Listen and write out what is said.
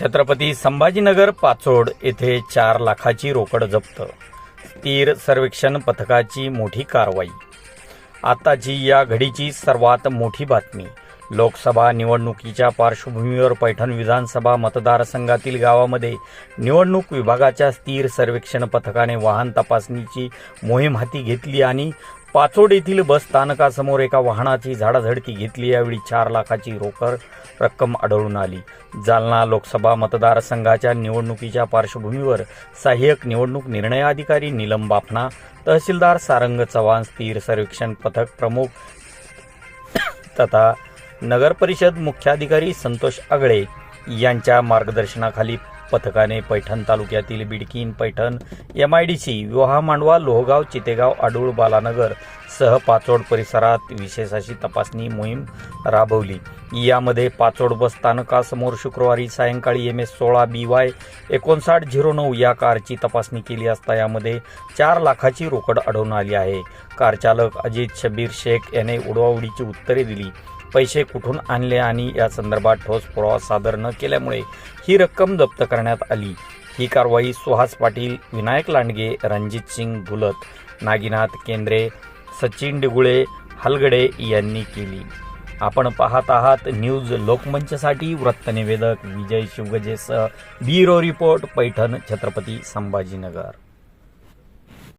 छत्रपती संभाजीनगर पाचोड येथे चार लाखाची रोकड जप्त. स्थिर सर्वेक्षण पथकाची मोठी कारवाई. आताची या घडीची सर्वात मोठी बातमी. लोकसभा निवडणुकीच्या पार्श्वभूमीवर पैठण विधानसभा मतदारसंघातील गावामध्ये निवडणूक विभागाच्या स्थिर सर्वेक्षण पथकाने वाहन तपासणीची मोहीम हाती घेतली आणि पाचोड येथील बस स्थानकासमोर एका वाहनाची झाडाझडती घेतली. यावेळी चार लाखाची रोकड रक्कम आढळून आली. जालना लोकसभा मतदारसंघाच्या निवडणुकीच्या पार्श्वभूमीवर सहाय्यक निवडणूक निर्णय अधिकारी नीलम बाफना तहसीलदार सारंग चव्हाण स्थिर सर्वेक्षण पथक प्रमुख तथा नगरपरिषद मुख्याधिकारी संतोष आगळे यांच्या मार्गदर्शनाखाली पथकाने पैठण तालुक्यातील Bidkin Paithan M I D C विवाह मांडवा लोहगाव चितेगाव आडूळ बालानगर सह पाचोड परिसरात विशेष अशी तपासणी मोहीम राबवली. यामध्ये पाचोड बस स्थानकासमोर शुक्रवारी सायंकाळी एम एस सोळा बी वाय एकोणसाठ झिरो नऊ या कारची तपासणी केली असता यामध्ये चार लाखाची रोकड आढळून आली आहे. कारचालक अजित शबीर शेख याने उडवाउडीची उत्तरे दिली. पैसे कुठून आणले आणि या संदर्भात ठोस पुरावा सादर न केल्यामुळे ही रक्कम जप्त करण्यात आली. ही कारवाई सुहास पाटील विनायक लांडगे रणजित सिंग गुलत नागीनाथ केंद्रे सचिन डिगुळे हलगडे यांनी केली. आपण पाहत आहात न्यूज लोकमंचसाठी वृत्तनिवेदक विजय शिवगजेसह ब्युरो रिपोर्ट पैठण छत्रपती संभाजीनगर.